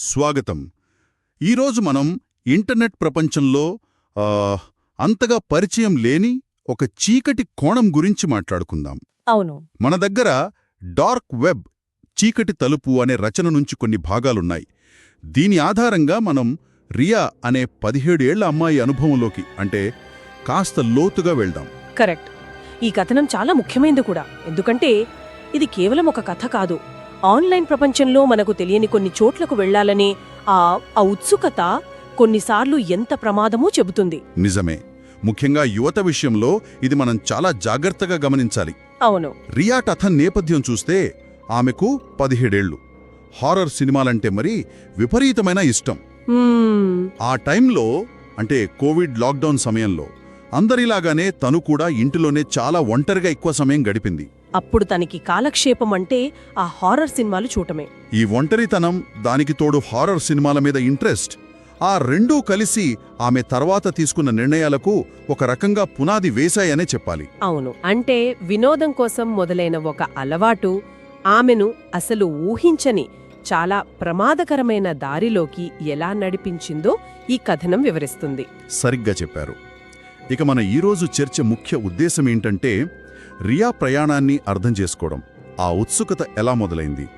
స్వాగతం. ఈరోజు మనం ఇంటర్నెట్ ప్రపంచంలో అంతగా పరిచయం లేని ఒక చీకటి కోణం గురించి మాట్లాడుకుందాం. అవును. మన దగ్గర డార్క్ వెబ్ చీకటి తలుపు అనే రచన నుంచి కొన్ని భాగాలున్నాయి. దీని ఆధారంగా మనం రియా అనే పదిహేడేళ్ళ అమ్మాయి అనుభవంలోకి అంటే కాస్త లోతుగా వెళ్దాం. కరెక్ట్. ఈ కథనం చాలా ముఖ్యమైనది కూడా. ఎందుకంటే ఇది కేవలం ఒక కథ కాదు. ఆన్లైన్ ప్రపంచంలో మనకు తెలియని కొన్ని చోట్లకు వెళ్ళాలనే ఆ ఆ ఉత్సుకత కొన్నిసార్లు ఎంత ప్రమాదమో చెబుతుంది. నిజమే. ముఖ్యంగా యువత విషయంలో ఇది మనం చాలా జాగ్రత్తగా గమనించాలి. అవును. రియా కథ నేపథ్యం చూస్తే ఆమెకు పదిహేడేళ్ళు హారర్ సినిమాలంటే మరీ విపరీతమైన ఇష్టం. ఆ టైంలో అంటే కోవిడ్ లాక్డౌన్ సమయంలో అందరిలాగానే తను కూడా ఇంటిలోనే చాలా ఒంటరిగా ఎక్కువ సమయం గడిపింది. అప్పుడు తనకి కాలక్షేపం అంటే ఆ హారర్ సినిమాలు చూడటమే. ఈ ఒంటరితనం దానికి తోడు హారర్ సినిమాల మీద ఇంట్రెస్ట్. ఆ రెండూ కలిసి ఆమె తర్వాత తీసుకున్న నిర్ణయాలకు ఒక రకంగా పునాది వేశాయనే చెప్పాలి. అవును. అంటే వినోదం కోసం మొదలైన ఒక అలవాటు ఆమెను అసలు ఊహించని చాలా ప్రమాదకరమైన దారిలోకి ఎలా నడిపించిందో ఈ కథనం వివరిస్తుంది. సరిగ్గా చెప్పారు. ఇక మన ఈరోజు చర్చ ముఖ్య ఉద్దేశం ఏంటంటే రియా ప్రయాణాన్ని అర్థం చేసుకోవడం ఆ ఉత్సుకత ఎలా మొదలైంది?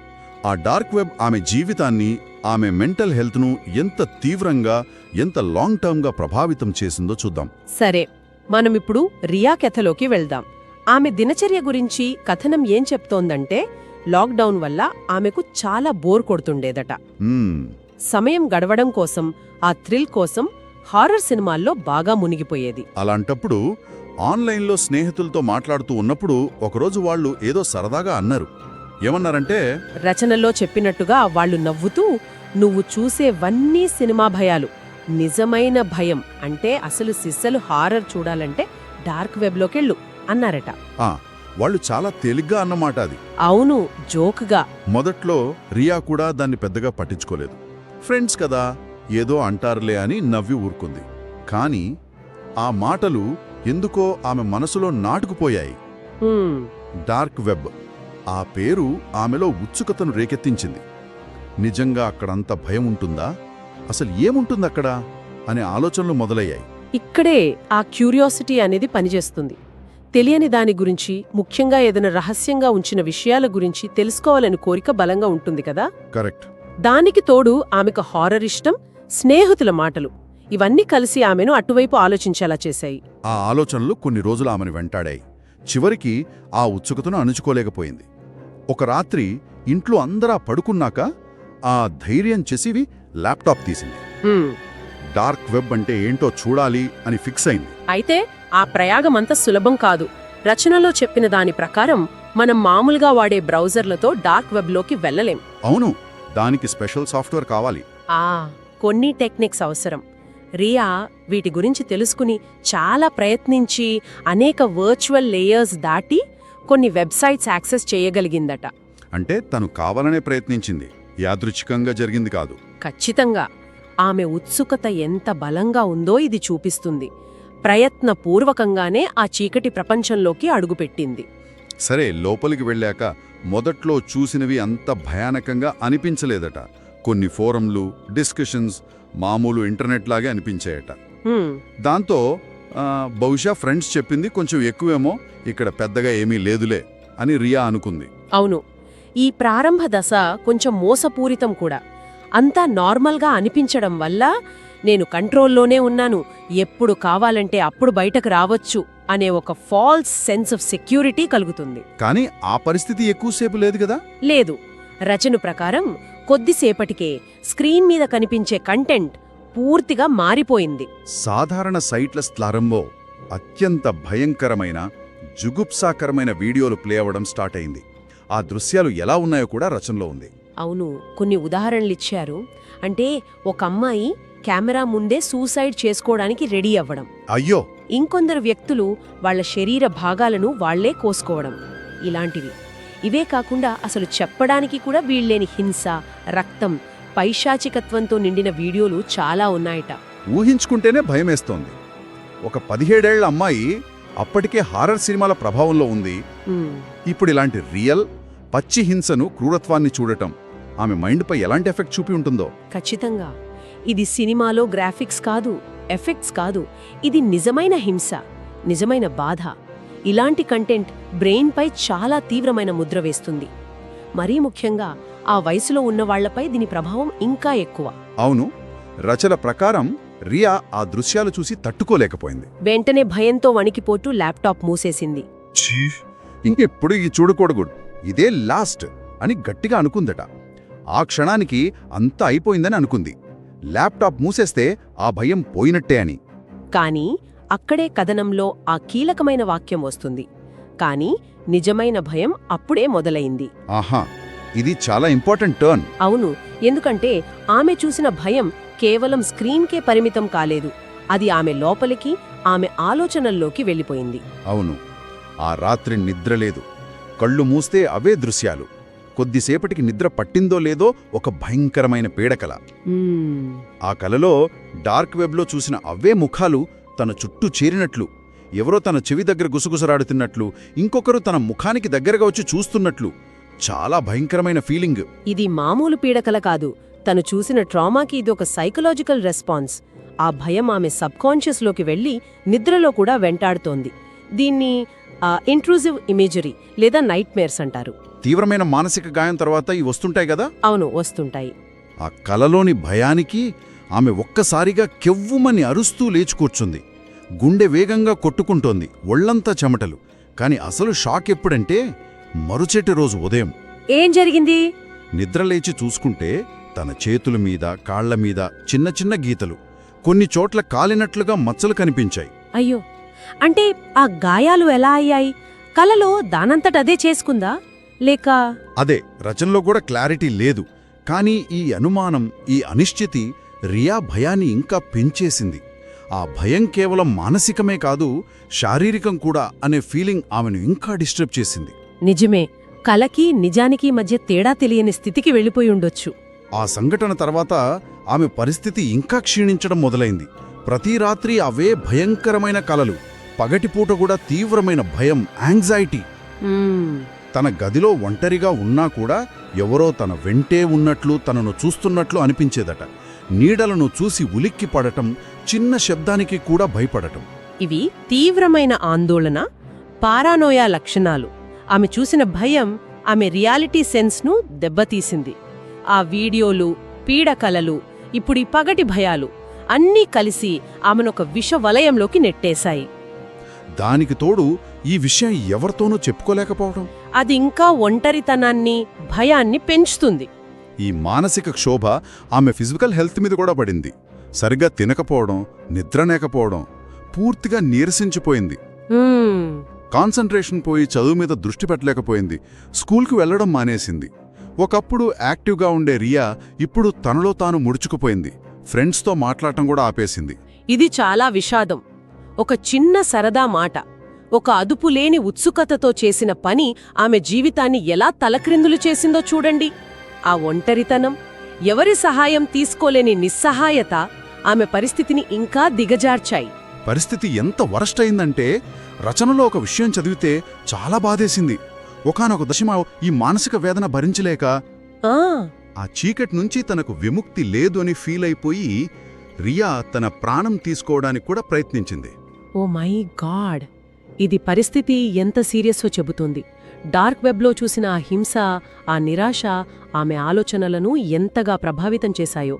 ఆ డార్క్ వెబ్ ఆమె జీవితాన్ని ఆమె మెంటల్ హెల్త్ను ఎంత తీవ్రంగా ఎంత లాంగ్ టర్మ్గా ప్రభావితం చేసిందో చూద్దాం. సరే మనమిప్పుడు రియా కథలోకి వెళ్దాం. ఆమె దినచర్య గురించి కథనం ఏం చెప్తోందంటే లాక్డౌన్ వల్ల ఆమెకు చాలా బోర్ కొడుతుండేదట. సమయం గడవడం కోసం ఆ థ్రిల్ కోసం హారర్ సినిమాల్లో బాగా మునిగిపోయేది. అలాంటప్పుడు ఆన్లైన్లో స్నేహితులతో మాట్లాడుతూ ఉన్నప్పుడు ఒకరోజు వాళ్ళు ఏదో సరదాగా అన్నారు. ఏమన్నారంటే రచనలో చెప్పినట్టుగా వాళ్ళు నవ్వుతూ నువ్వు చూసేవన్నీ సినిమా భయాలు. నిజమైన భయం. అంటే అసలు సిస్సలు హారర్ చూడాలంటే డార్క్ వెబ్లోకెళ్ళు అన్నారట. వాళ్ళు చాలా తేలిగ్గా అన్నమాట అది. అవును జోక్గా. మొదట్లో రియా కూడా దాన్ని పెద్దగా పట్టించుకోలేదు. ఫ్రెండ్స్ కదా ఏదో అంటారులే అని నవ్వి ఊరుకుంది. కానీ ఆ మాటలు ఎందుకో ఆమె మనసులో నాటుకుపోయాయి. Dark web. ఆ పేరు ఆమెలో ఉత్సుకతను రేకెత్తించింది. నిజంగా అక్కడంత భయం ఉంటుందా? అసలు ఏముంటుందక్కడ? అనే ఆలోచనలు మొదలయ్యాయి. ఇక్కడే ఆ క్యూరియాసిటీ అనేది పనిచేస్తుంది. తెలియని దాని గురించి ముఖ్యంగా ఏదైనా రహస్యంగా ఉంచిన విషయాల గురించి తెలుసుకోవాలని కోరిక బలంగా ఉంటుంది కదా? కరెక్ట్. దానికి తోడు ఆమెకు హారర్ ఇష్టం స్నేహితుల మాటలు. ఇవన్నీ కలిసి ఆమెను అటువైపు ఆలోచించేలా చేశాయి. ఆ ఆలోచనలు కొన్ని రోజులు ఆమెను వెంటాడాయి. చివరికి ఆ ఉత్సుకతను అణుచుకోలేకపోయింది. ఒక రాత్రి ఇంట్లో అందరా పడుకున్నాక ఆ ధైర్యం చేసివి ల్యాప్టాప్ తీసింది. డార్క్ వెబ్ అంటే ఏంటో చూడాలి అని ఫిక్స్ అయింది. అయితే ఆ ప్రయాగమంత సులభం కాదు. రచనలో చెప్పిన దాని ప్రకారం మనం మామూలుగా వాడే బ్రౌజర్లతో డార్క్ వెబ్లోకి వెళ్ళలేం. అవును దానికి స్పెషల్ సాఫ్ట్వేర్ కావాలి. ఆ కొన్ని టెక్నిక్స్ అవసరం. రియా వీటి గురించి తెలుసుకుని చాలా ప్రయత్నించి అనేక వర్చువల్ లేయర్స్ దాటి కొన్ని వెబ్సైట్స్ యాక్సెస్ చేయగలిగిందట. అంటే తను కావాలనే ప్రయత్నించింది. యాదృచ్ఛికంగా జరిగింది కాదు. ఖచ్చితంగా. ఆమె ఉత్సుకత ఎంత బలంగా ఉందో ఇది చూపిస్తుంది. ప్రయత్నపూర్వకంగానే ఆ చీకటి ప్రపంచంలోకి అడుగుపెట్టింది. సరే లోపలికి వెళ్ళాక మొదట్లో చూసినవి అంత భయానకంగా అనిపించలేదట. కొన్ని ఫోరంలు డిస్కషన్స్ మామూలు ఇంటర్నెట్ లాగే అనిపించాయట. దాంతో బహుశా ఫ్రెండ్స్ చెప్పింది కొంచెం ఎక్కువేమో ఇక్కడ పెద్దగా ఏమీ లేదులే అని రియా అనుకుంది. అవును. ఈ ప్రారంభ దశ కొంచెం మోసపూరితం కూడా. అంతా నార్మల్గా అనిపించడం వల్ల నేను కంట్రోల్లోనే ఉన్నాను. ఎప్పుడు కావాలంటే అప్పుడు బయటకు రావచ్చు అనే ఒక ఫాల్స్ సెన్స్ ఆఫ్ సెక్యూరిటీ కలుగుతుంది. కానీ ఆ పరిస్థితి ఎక్కువసేపు లేదు కదా? లేదు. రచన ప్రకారం కొద్దిసేపటికే స్క్రీన్ మీద కనిపించే కంటెంట్ పూర్తిగా మారిపోయింది. సాధారణ సైట్ల స్థారంలో అత్యంత భయంకరమైన జుగుప్సాకరమైన వీడియోలు ప్లే అవ్వడం స్టార్ట్ అయింది. ఆ దృశ్యాలు ఎలా ఉన్నాయో కూడా రచనలో ఉంది. అవును కొన్ని ఉదాహరణలిచ్చారు అంటే ఒక అమ్మాయి కెమెరా ముందే సూసైడ్ చేసుకోవడానికి రెడీ అవ్వడం. అయ్యో! ఇంకొందరు వ్యక్తులు వాళ్ళ శరీర భాగాలను వాళ్ళే కోసుకోవడం. ఇలాంటివి. ఇవే కాకుండా అసలు చెప్పడానికి కూడా వీళ్ళేని హింస రక్తం పైశాచికత్వంతో నిండిన వీడియోలు చాలా ఉన్నాయట. ఊహించుకుంటేనే భయమేస్తోంది. ఒక పదిహేడేళ్ళ అమ్మాయి అప్పటికే హారర్ సినిమాల ప్రభావంలో ఉంది. ఇప్పుడు ఇలాంటి రియల్ పచ్చి హింసను క్రూరత్వాన్ని చూడటం ఆమె మైండ్పై ఎలాంటి ఎఫెక్ట్ చూపి ఉంటుందో. ఖచ్చితంగా. ఇది సినిమాలో గ్రాఫిక్స్ కాదు ఎఫెక్ట్స్ కాదు. ఇది నిజమైన హింస నిజమైన బాధ. ఇలాంటి కంటెంట్ బ్రెయిన్పై చాలా తీవ్రమైన ముద్ర వేస్తుంది. మరీ ముఖ్యంగా ఆ వయసులో ఉన్న వాళ్ళపై దీని ప్రభావం ఇంకా ఎక్కువ. అవును రచన ప్రకారం రియా ఆ దృశ్యాలు చూసి తట్టుకోలేకపోయింది. వెంటనే భయంతో వణికిపోతూ ల్యాప్టాప్ మూసేసింది. ఇంకెప్పుడు ఈ చూడకూడదు. ఇదే లాస్ట్ అని గట్టిగా అనుకుందట. ఆ క్షణానికి అంతా అయిపోయిందని అనుకుంది. ల్యాప్టాప్ మూసేస్తే ఆ భయం పోయినట్టే అని. కానీ అక్కడే కథనంలో ఆ కీలకమైన వాక్యం వస్తుంది. కానీ నిజమైన భయం అప్పుడే మొదలైంది. ఆహా ఇది చాలా ఇంపార్టెంట్ టర్న్. అవును ఎందుకంటే ఆమె చూసిన భయం కేవలం స్క్రీన్కే పరిమితం కాలేదు. అది ఆమె లోపలికి ఆమె ఆలోచనల్లోకి వెళ్ళిపోయింది. అవును ఆ రాత్రి నిద్రలేదు కళ్ళు మూస్తే అవే దృశ్యాలు. కొద్దిసేపటికి నిద్ర పట్టిందో లేదో ఒక భయంకరమైన పీడకల. ఆ కలలో డార్క్ వెబ్లో చూసిన అవే ముఖాలు తన చుట్టూ చేరినట్లు ఎవరో తన చెవి దగ్గర గుసగుసరాడుతున్నట్లు ఇంకొకరు తన ముఖానికి దగ్గరగా వచ్చి చూస్తున్నట్లు. చాలా భయంకరమైన ఫీలింగ్. ఇది మామూలు పీడకల కాదు. తను చూసిన ట్రామాకి ఇది ఒక సైకలాజికల్ రెస్పాన్స్. ఆ భయం ఆమె సబ్కాన్షియస్లోకి వెళ్ళి నిద్రలో కూడా వెంటాడుతోంది. దీన్ని ఇంట్రూజివ్ ఇమేజరీ లేదా నైట్ మేర్స్ అంటారు. తీవ్రమైన మానసిక గాయం తర్వాత ఇవి వస్తుంటాయి కదా? అవును వస్తుంటాయి. ఆ కలలోని భయానికి ఆమె ఒక్కసారిగా కెవ్వుమని అరుస్తూ లేచి కూర్చుంది. గుండె వేగంగా కొట్టుకుంటోంది ఒళ్ళంతా చెమటలు. కాని అసలు షాక్ ఎప్పుడంటే మరుచెటి రోజు ఉదయం. ఏం జరిగింది? నిద్రలేచి చూసుకుంటే తన చేతుల మీద కాళ్ళ మీద చిన్న చిన్న గీతలు. కొన్ని చోట్ల కాలినట్లుగా మచ్చలు కనిపించాయి. అయ్యో! అంటే ఆ గాయాలు ఎలా అయ్యాయి? కలలో దానంతటదే చేసుకుందా? లేక అదే రచనలో కూడా క్లారిటీ లేదు. కానీ ఈ అనుమానం ఈ అనిశ్చితి రియా భయాన్ని ఇంకా పెంచేసింది. ఆ భయం కేవలం మానసికమే కాదు శారీరకం కూడా అనే ఫీలింగ్ ఆమెను ఇంకా డిస్టర్బ్ చేసింది. నిజమే కలకి నిజానికి మధ్య తేడా తెలియని స్థితికి వెళ్ళిపోయి ఉండొచ్చు. ఆ సంఘటన తర్వాత ఆమె పరిస్థితి ఇంకా క్షీణించడం మొదలైంది. ప్రతి రాత్రి అవే భయంకరమైన కలలు పగటిపూట కూడా తీవ్రమైన భయం యాంగ్జైటీ. తన గదిలో ఒంటరిగా ఉన్నా కూడా ఎవరో తన వెంటే ఉన్నట్లు తనను చూస్తున్నట్లు అనిపించేదట. నీడలను చూసి ఉలిక్కి పడటం చిన్న శబ్దానికి కూడా భయపడటం. ఇవి తీవ్రమైన ఆందోళన పారానోయా లక్షణాలు. ఆమె చూసిన భయం ఆమె రియాలిటీ సెన్స్ను దెబ్బతీసింది. ఆ వీడియోలు పీడకలలు ఇప్పుడు పగటి భయాలు అన్నీ కలిసి ఆమెనొక విష వలయంలోకి నెట్టేశాయి. దానికి తోడు ఈ విషయం ఎవరితోనూ చెప్పుకోలేకపోవడం? అది ఇంకా ఒంటరితనాన్ని భయాన్ని పెంచుతుంది. ఈ మానసిక క్షోభ ఆమె ఫిజికల్ హెల్త్ మీద కూడా పడింది. సరిగ్గా తినకపోవడం నిద్రనేకపోవడం పూర్తిగా నీరసించిపోయింది. మ్మ్. కాన్సంట్రేషన్ పోయి చదువు మీద దృష్టి పెట్టలేకపోయింది. స్కూల్కి వెళ్ళడం మానేసింది. ఒకప్పుడు యాక్టివ్గా ఉండే రియా ఇప్పుడు తనలో తాను ముడుచుకుపోయింది. ఫ్రెండ్స్తో మాట్లాడటం కూడా ఆపేసింది. ఇది చాలా విషాదం. ఒక చిన్న సరదా మాట. ఒక అదుపులేని ఉత్సుకతతో చేసిన పని ఆమె జీవితాన్ని ఎలా తలక్రిందులు చేసిందో చూడండి. ఆ ఒంటరితనం ఎవరి సహాయం తీసుకోలేని నిస్సహాయత ఆమె పరిస్థితిని ఇంకా దిగజార్చాయి. పరిస్థితి ఎంత వరస్ట్ అయిందంటే రచనలో ఒక విషయం చదివితే చాలా బాధేసింది. ఒకానొక దశమ ఈ మానసిక వేదన భరించలేక ఆ! ఆ చీకటి నుంచి తనకు విముక్తి లేదు అని ఫీల్ అయిపోయి రియా తన ప్రాణం తీసుకోవడానికి కూడా ప్రయత్నించింది. Oh my God! ఇది పరిస్థితి ఎంత సీరియస్వో చెబుతుంది. డార్క్ వెబ్లో చూసిన ఆ హింస ఆ నిరాశ ఆమె ఆలోచనలను ఎంతగా ప్రభావితం చేశాయో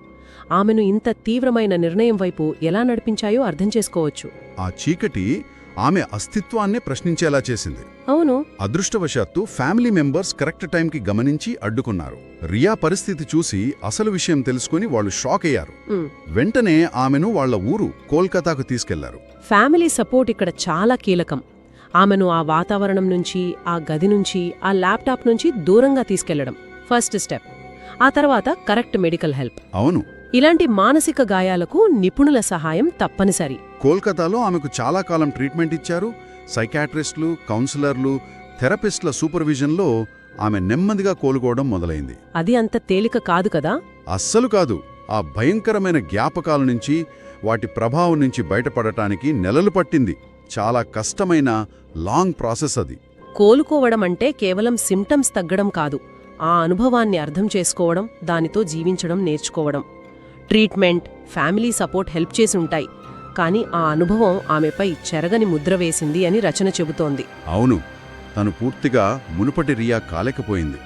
ఆమెను ఇంత తీవ్రమైన నిర్ణయం వైపు ఎలా నడిపించాయో అర్థం చేసుకోవచ్చు. ఆ చీకటి ఆమె అస్తిత్వాన్నే ప్రశ్నించేలా చేసింది. అవును. అదృష్టవశాత్తు ఫ్యామిలీ మెంబర్స్ కరెక్ట్ టైంకి గమనించి అడ్డుకున్నారు. రియా పరిస్థితి చూసి అసలు విషయం తెలుసుకుని వాళ్ళు షాక్ అయ్యారు. వెంటనే ఆమెను వాళ్ళ ఊరు కోల్కతాకు తీసుకెళ్ళారు. ఫ్యామిలీ సపోర్ట్ ఇక్కడ చాలా కీలకం. ఆమెను ఆ వాతావరణం నుంచి ఆ గది నుంచి ఆ ల్యాప్టాప్ నుంచి దూరంగా తీసుకెళ్ళడం. First step. ఆ తర్వాత కరెక్ట్ మెడికల్ హెల్ప్. అవును. ఇలాంటి మానసిక గాయాలకు నిపుణుల సహాయం తప్పనిసరి. కోల్కతాలో ఆమెకు చాలా కాలం ట్రీట్మెంట్ ఇచ్చారు. సైకాట్రిస్టులు కౌన్సిలర్లు థెరపిస్టుల సూపర్విజన్లో ఆమె నెమ్మదిగా కోలుకోవడం మొదలైంది. అది అంత తేలిక కాదు కదా? అస్సలు కాదు. ఆ భయంకరమైన జ్ఞాపకాల నుంచి వాటి ప్రభావం నుంచి బయటపడటానికి నెలలు పట్టింది. చాలా కష్టమైన లాంగ్ ప్రాసెస్ అది. కోలుకోవడం అంటే కేవలం సిమ్టమ్స్ తగ్గడం కాదు. ఆ అనుభవాన్ని అర్థం చేసుకోవడం దానితో జీవించడం నేర్చుకోవడం. ట్రీట్మెంట్ ఫ్యామిలీ సపోర్ట్ హెల్ప్ చేసి ఉంటాయి. కానీ ఆ అనుభవం ఆమెపై చెరగని ముద్ర వేసింది అని రచన చెబుతోంది. అవును. తను పూర్తిగా మునుపటి రియా కాలేకపోయింది.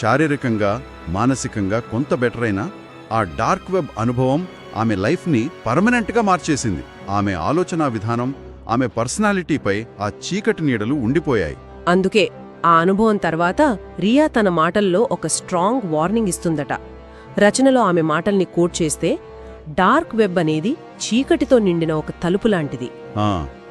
శారీరకంగా మానసికంగా కొంత బెటర్ అయినా ఆ డార్క్ వెబ్ అనుభవం ఆమె లైఫ్ని పర్మనెంట్గా మార్చేసింది. ఆమె ఆలోచనా విధానం ఆమె పర్సనాలిటీపై ఆ చీకటి నీడలు ఉండిపోయాయి. అందుకే ఆ అనుభవం తర్వాత రియా తన మాటల్లో ఒక స్ట్రాంగ్ వార్నింగ్ ఇస్తుందట. రచనలో ఆమె మాటల్ని కోట్ చేస్తే డార్క్ వెబ్ అనేది చీకటితో నిండిన ఒక తలుపు లాంటిది.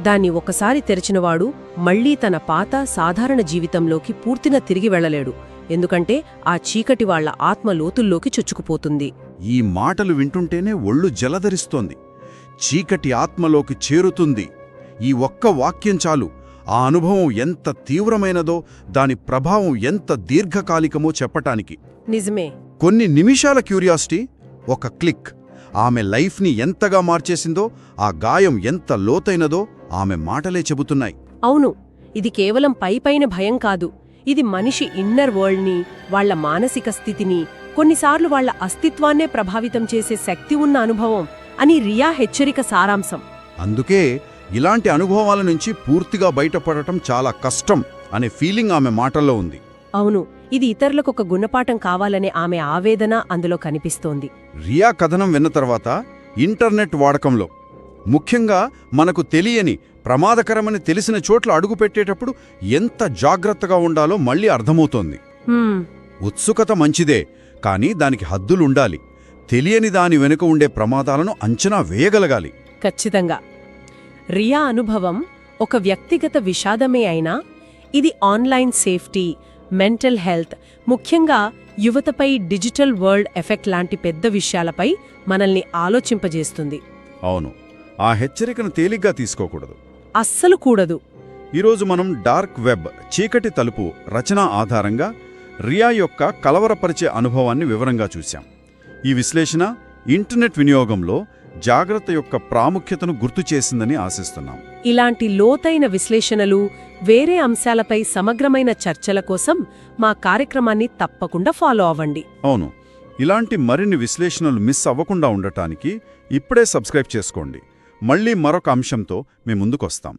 దాన్ని ఒకసారి తెరిచినవాడు మళ్ళీ తన పాత సాధారణ జీవితంలోకి పూర్తిగా తిరిగి వెళ్ళలేడు. ఎందుకంటే ఆ చీకటి వాళ్ళ ఆత్మ లోతుల్లోకి చొచ్చుకుపోతుంది. ఈ మాటలు వింటుంటేనే ఒళ్ళు జలధరిస్తోంది. చీకటి ఆత్మలోకి చేరుతుంది. ఈ ఒక్క వాక్యం చాలు. ఆ అనుభవం ఎంత తీవ్రమైనదో దాని ప్రభావం ఎంత దీర్ఘకాలికమో చెప్పటానికి. నిజమే. కొన్ని నిమిషాల క్యూరియాసిటీ ఒక క్లిక్. ఆమె లైఫ్ని ఎంతగా మార్చేసిందో ఆ గాయం ఎంత లోతైనదో ఆమె మాటలే చెబుతున్నాయి. అవును ఇది కేవలం పైపైన భయం కాదు. ఇది మనిషి ఇన్నర్ వరల్డ్ని వాళ్ళ మానసిక స్థితిని కొన్నిసార్లు వాళ్ళ అస్తిత్వాన్నే ప్రభావితం చేసే శక్తి ఉన్న అనుభవం అని రియా హెచ్చరిక సారాంశం. అందుకే ఇలాంటి అనుభవాల నుంచి పూర్తిగా బయటపడటం చాలా కష్టం అనే ఫీలింగ్ ఆమె మాటల్లో ఉంది. అవును ఇది ఇతరులకు ఒక గుణపాఠం కావాలనే ఆమె ఆవేదన అందులో కనిపిస్తోంది. రియా కథనం విన్న తర్వాత ఇంటర్నెట్ వాడకంలో ముఖ్యంగా మనకు తెలియని ప్రమాదకరమని తెలిసిన చోట్ల అడుగుపెట్టేటప్పుడు ఎంత జాగ్రత్తగా ఉండాలో మళ్ళీ అర్థమవుతోంది. ఉత్సుకత మంచిదే కానీ దానికి హద్దులుండాలి. తెలియని దాని వెనుక ఉండే ప్రమాదాలను అంచనా వేయగలగాలి. ఖచ్చితంగా. రియా అనుభవం ఒక వ్యక్తిగత విషాదమే అయినా ఇది ఆన్లైన్ సేఫ్టీ మెంటల్ హెల్త్ ముఖ్యంగా యువతపై డిజిటల్ వరల్డ్ ఎఫెక్ట్ లాంటి పెద్ద విషయాలపై మనల్ని ఆలోచింపజేస్తుంది. అవును. ఆ హెచ్చరికను తేలిగ్గా తీసుకోకూడదు. అస్సలు కూడదు. ఈరోజు మనం డార్క్ వెబ్ చీకటి తలుపు రచన ఆధారంగా రియా యొక్క కలవరపరిచే అనుభవాన్ని వివరంగా చూశాం. ఈ విశ్లేషణ ఇంటర్నెట్ వినియోగంలో జాగ్రత్త యొక్క ప్రాముఖ్యతను గుర్తు చేసిందని ఆశిస్తున్నాం. ఇలాంటి లోతైన విశ్లేషణలు వేరే అంశాలపై సమగ్రమైన చర్చల కోసం మా కార్యక్రమాన్ని తప్పకుండా ఫాలో అవ్వండి. అవును. ఇలాంటి మరిన్ని విశ్లేషణలు మిస్ అవ్వకుండా ఉండటానికి ఇప్పుడే సబ్స్క్రైబ్ చేసుకోండి. మళ్ళీ మరొక అంశంతో మీ ముందుకొస్తాం.